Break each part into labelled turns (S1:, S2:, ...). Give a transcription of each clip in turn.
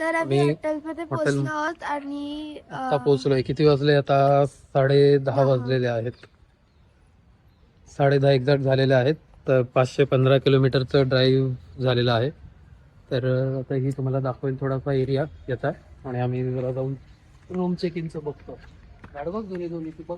S1: तर आम्ही
S2: आम्ही
S1: हॉटेलमध्ये
S2: हॉटेल-
S1: पोहोचलो आहोत आणि अ,
S2: आता पोहोचलोय. किती वाजले आता? साडे दहा. वाजलेले आहेत. साडे दहा एक्झॅक्ट झालेले आहेत. तर पाचशे पंधरा किलोमीटरचं ड्राईव्ह झालेलं आहे. तर अं, आता ही तुम्हाला दाखवेल थोडासा एरिया याचा. आणि आम्ही जरा जाऊन रूम चेक इनचं बघतो. गाडी बघ दोन्ही दोन्ही. ती बघ.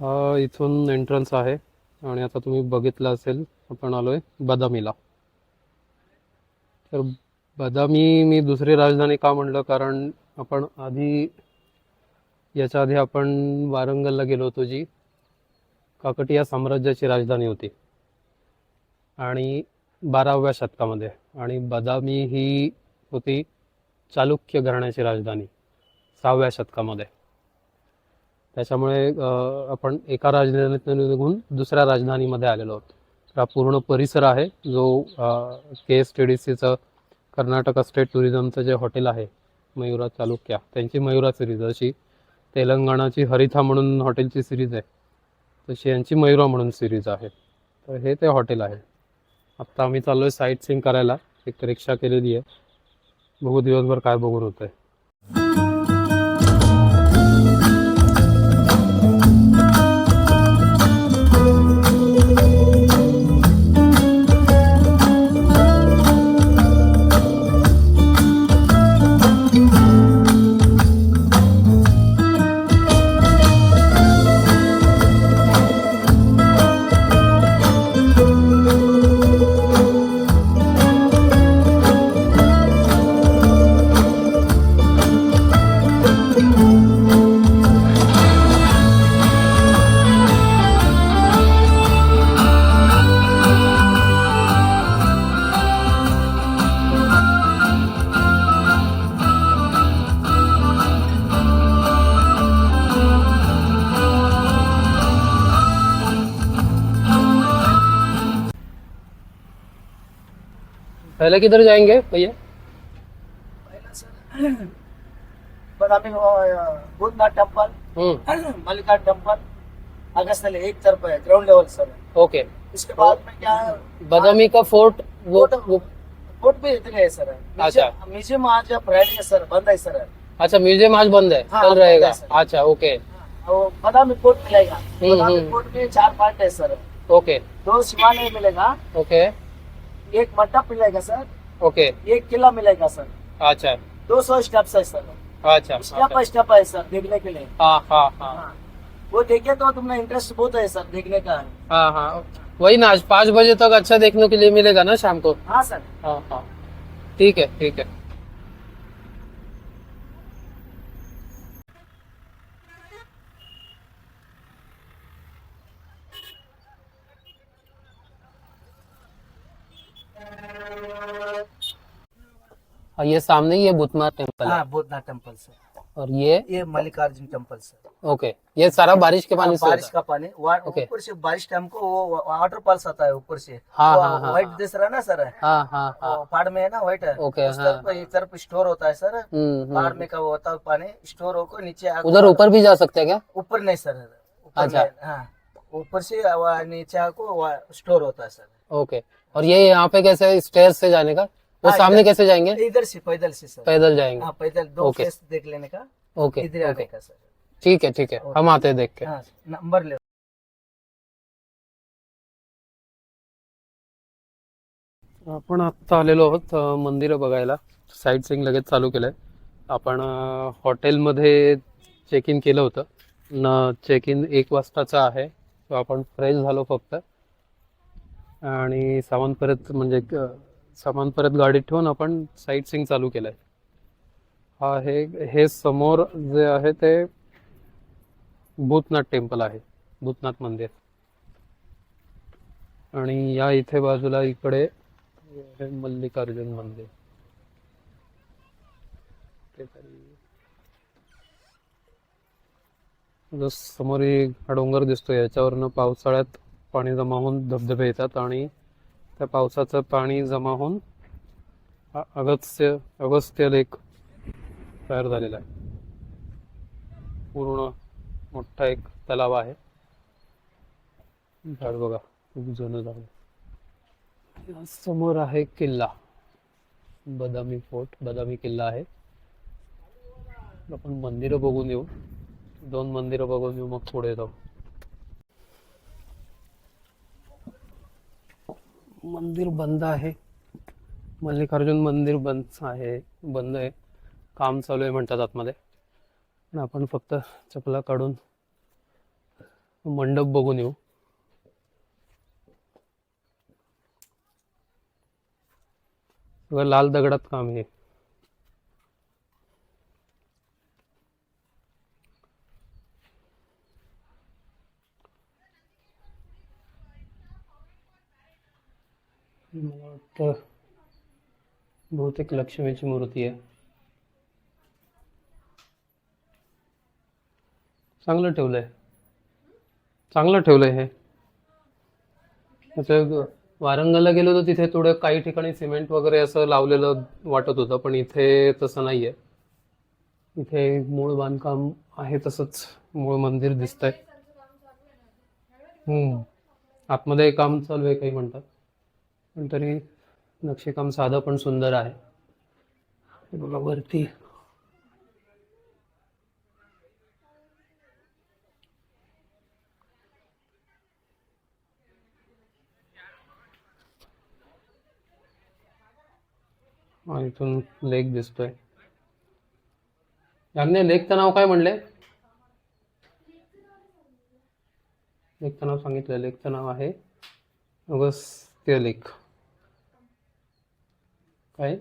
S2: हा इथून एंट्रन्स आहे. आणि आता तुम्ही बघितलं असेल आपण आलोय बदामीला. तर बदामी मी दुसरी राजधानी का म्हणलं? कारण आपण आधी याच्या आधी आपण वारंगलला गेलो होतो जी. काकटिया साम्राज्याची राजधानी होती. आणि बाराव्या शतकामध्ये. आणि बदामी ही होती चालुक्य घराण्याची राजधानी सहाव्या शतकामध्ये. त्याच्यामुळे आपण एका राजधानीतून निघून दुसऱ्या राजधानीमध्ये आलेलो आहोत. हा पूर्ण परिसर आहे जो के एस टी डी सीचं कर्नाटक स्टेट टुरिझमचं जे हॉटेल आहे मयुरा चालुक्या त्यांची मयुरा सिरीज अशी तेलंगणाची हरिथा म्हणून हॉटेलची सिरीज आहे. तशी यांची मयुरा म्हणून सिरीज आहे. तर हे ते हॉटेल आहे. आत्ता आम्ही चाललो आहे साईट सीन करायला एक रिक्षा केलेली आहे. बघू दिवसभर काय बघून होतंय. पहले किधर जाएँगे भैया?
S3: भूतनाथ टेंपल
S2: हम्म।
S3: मल्लिका टेंपल अगस्त एक तरफ़ है ग्राउंड लेवल सर
S2: ओके।
S3: इसके बाद में क्या है?
S2: बदामी का फोर्ट वो,
S3: फोर्ट- भी इतने है सर।
S2: अच्छा।
S3: म्यूज़ियम आज फ्राइडे है सर बंद है सर।
S2: अच्छा म्यूज़ियम आज बंद है
S3: हाँ,
S2: चल रहेगा। अच्छा ओके।
S3: वो बदामी कोर्ट मिलेगा।
S2: हम्म,
S3: बदामी
S2: हम्म।
S3: कोर्ट में चार पार्ट है सर।
S2: ओके।
S3: दो शिवालय मिलेगा।
S2: ओके।
S3: एक मंडप मिलेगा सर।
S2: ओके।
S3: एक किला मिलेगा सर।
S2: अच्छा।
S3: दो सौ स्टेप है सर।
S2: अच्छा
S3: स्टेप
S2: अच्छा।
S3: बाय स्टेप है सर देखने के लिए।
S2: हाँ हाँ हाँ।
S3: हाँ। वो देखे तो तुमने इंटरेस्ट बहुत है सर देखने का।
S2: हाँ हाँ। वही ना आज पाँच बजे तक अच्छा देखने के लिए मिलेगा ना शाम को?
S3: हाँ सर।
S2: हाँ हाँ। ठीक है ठीक है। और ये सामने ही है भूतनाथ टेंपल है।
S3: हाँ भूतनाथ टेंपल सर
S2: और ये?
S3: ये मल्लिकार्जुन टेंपल सर
S2: ओके ये सारा बारिश के पानी
S3: बारिश का पानी।
S2: ओके।
S3: ऊपर से बारिश टाइम को वो वाटर फॉल्स आता है ऊपर से।
S2: हाँ, हाँ, हाँ,
S3: व्हाइट
S2: हाँ।
S3: दिख रहा है ना सर
S2: हाँ हाँ हाँ।
S3: पहाड़ में है ना व्हाइट
S2: ओके, हाँ,
S3: एक तरफ़ स्टोर होता है सर
S2: हम्म
S3: पहाड़
S2: हम्म।
S3: में का होता है पानी स्टोर होकर नीचे
S2: उधर ऊपर भी जा सकते हैं क्या?
S3: ऊपर नहीं सर
S2: अच्छा।
S3: हाँ। ऊपर से नीचे आको स्टोर होता है सर
S2: ओके। और ये यहाँ पे कैसे स्टेयर से जाने का? वो सामने कैसे जाएंगे?
S3: इधर से पैदल से सर।
S2: पैदल जाएंगे।
S3: हाँ पैदल दो
S2: ओके।
S3: फेस देख लेने का।
S2: ओके
S3: इधर आने का सर।
S2: ठीक है ठीक है हम आते हैं देख के।
S3: हाँ नंबर ले।
S2: आपण आत्ता आलेलो आहोत मंदिरं बघायला. साईट सीइंग लगेच चालू केलंय. आपण हॉटेलमध्ये चेक इन केलं होतं. न चेक इन एक वाजताचं आहे. तो आपण फ्रेश झालो फक्त. आणि सामान परत म्हणजे सामान परत गाडीत ठेवून आपण साईट सिंग चालू केलंय. हा हे हे समोर जे आहे ते भूतनाथ टेम्पल आहे भूतनाथ मंदिर. आणि या इथे बाजूला इकडे हे मल्लिकार्जुन मंदिर. समोर एक हा डोंगर दिसतोय याच्यावरनं पावसाळ्यात पाणी जमा होऊन धबधबे येतात आणि त्या पावसाचं पाणी जमा होऊन अगस्त्य अगस्त्य लेक तयार झालेला आहे. पूर्ण मोठा एक तलाव आहे. झाड बघा खूप जुनं झाड या समोर आहे किल्ला. बदामी फोर्ट बदामी किल्ला आहे. आपण मंदिरं बघून येऊ. दोन मंदिरं बघून येऊ मग पुढे जाऊ. मंदिर बंद आहे. मल्लिकार्जुन मंदिर बंद आहे. बंद आहे. काम चालू आहे म्हणतात आतमध्ये. पण आपण फक्त चपला काढून मंडप बघून येऊ. सगळं लाल दगडात काम आहे. तर वाटतं बहुतेक लक्ष्मीची मूर्ती आहे. चांगलं ठेवलंय. चांगलं ठेवलंय हे. वारंगाला गेलो तर तिथे थोडं काही ठिकाणी सिमेंट वगैरे असं लावलेलं वाटत होतं पण इथे तसं नाहीये. इथे मूळ बांधकाम आहे तसंच. मूळ मंदिर दिसतंय. हम्म. आतमध्ये काम चालू आहे काही म्हणतात. पण तरी नक्षीकाम साधं पण सुंदर आहे. बघा वरती. इथून लेक दिसतोय. याने लेकचं नाव काय म्हणले? लेकचं नाव सांगितलं लेकचं नाव आहे. अगस्त्य लेक. काय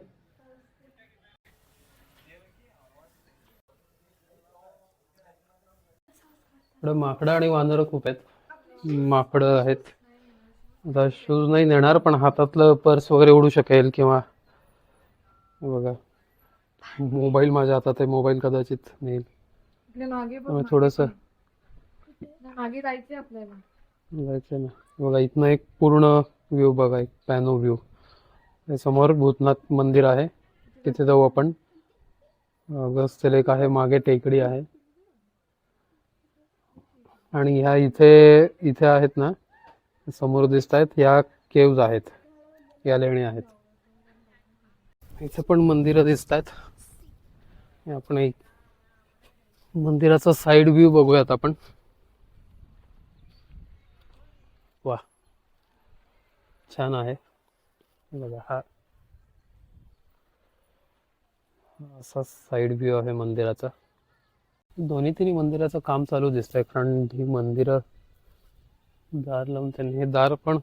S2: इकडं माकडं आणि वानरं खूप आहेत. माकडं आहेत. आता शूज नाही नेणार पण हातातलं पर्स वगैरे उडू शकेल किंवा बघा. मोबाईल माझ्या हातात आहे मोबाईल कदाचित नेईल. थोडंसं.
S4: जायचंय
S2: जायचं ना. बघा इथनं एक पूर्ण व्ह्यू बघा एक पॅनो व्ह्यू समोर भूतनाथ मंदिर आहे. तिथे जाऊ आपण. अगस्त्य लेक आहे मागे टेकडी आहे. आणि ह्या इथे इथे आहेत ना समोर दिसत आहेत या केव्ज आहेत. या लेणी आहेत. इथे पण मंदिरं दिसत आहेत. आपण एक मंदिराचा साइड व्ह्यू बघूयात आपण. वा छान आहे. बघा हा. असा साइड व्ह्यू आहे मंदिराचा. दोन्ही तिन्ही मंदिराचं काम चालू दिसतंय कारण ही मंदिरं दार लावून त्यांनी हे दार पण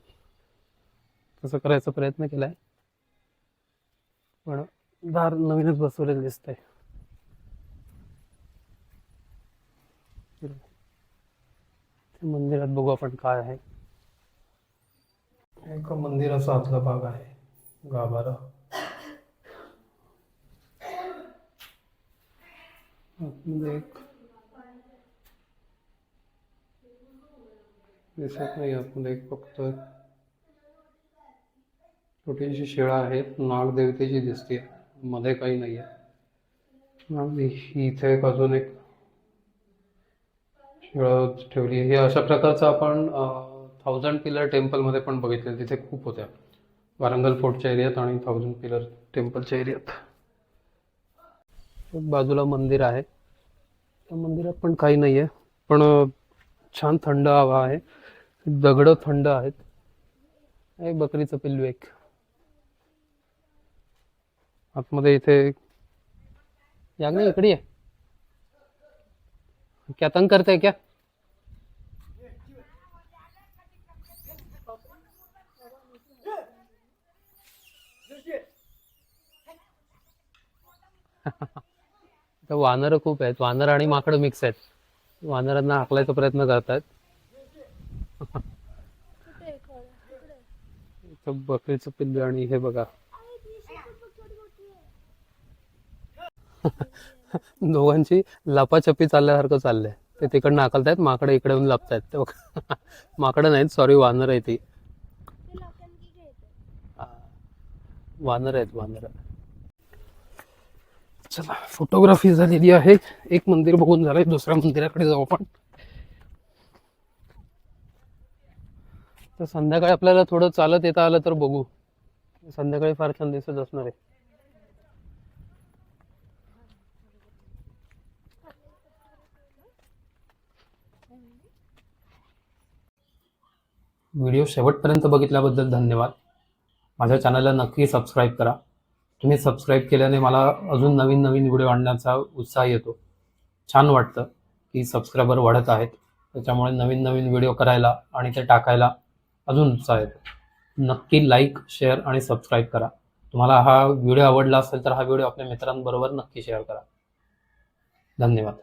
S2: तसं करायचा प्रयत्न केलाय. पण दार नवीनच बसवलेलं दिसत आहे मंदिरात बघू आपण काय आहे. मंदिराचा आतला भाग आहे. गाभारा आतमध्ये एक दिसत नाही आतमध्ये एक फक्त छोटीशी शिळा आहे नागदेवतेची दिसते मध्ये काही नाही आहे आणि इथे एक अजून एक शिळा ठेवली हे अशा प्रकारचं आपण थाउजंड पिलर टेम्पलमध्ये पण बघितलं. तिथे खूप होत्या. वारंगल फोर्टच्या एरियात आणि थाउजंड पिलर टेम्पलच्या एरियात. बाजूला मंदिर आहे. त्या मंदिरात पण काही नाही आहे पण छान थंड हवा आहे. दगडं थंड आहेत. हे बकरीचं पिल्लू एक. आतमध्ये इथे याग्नी इकडे आहे क्या तंग करते क्या? वानरं खूप आहेत. वानर आणि माकडं मिक्स आहेत. वानरांना हाकलायचा प्रयत्न करतात. बकरीचं पिल्लू आणि हे बघा. दोघांची लपाछपी चालल्यासारखं चाललंय. ते तिकडनं हाकलतायत माकडं इकडे येऊन लपतायत. ते बघा. माकडं नाहीत सॉरी वानर आहे ती. वानर आहेत वानर. चला फोटोग्राफी झालेली आहे. एक मंदिर बघून झालंय दुसऱ्या मंदिराकडे जाऊ आपण. तर संध्याकाळी आपल्याला थोडं चालत येता आलं तर बघू. संध्याकाळी फार छान दिसत असणार आहे. व्हिडिओ शेवटपर्यंत बघितल्याबद्दल धन्यवाद. माझ्या चॅनलला नक्की सबस्क्राईब करा. तुम्ही सबस्क्राईब केल्याने मला अजून नवीन नवीन व्हिडिओ आणण्याचा उत्साह येतो. छान वाटतं की सबस्क्रायबर वाढत आहेत. त्याच्यामुळे नवीन नवीन व्हिडिओ करायला आणि ते टाकायला अजून उत्साह येतो. नक्की लाईक शेअर आणि सबस्क्राईब करा. तुम्हाला हा व्हिडिओ आवडला असेल तर हा व्हिडिओ आपल्या मित्रांबरोबर नक्की शेअर करा. धन्यवाद.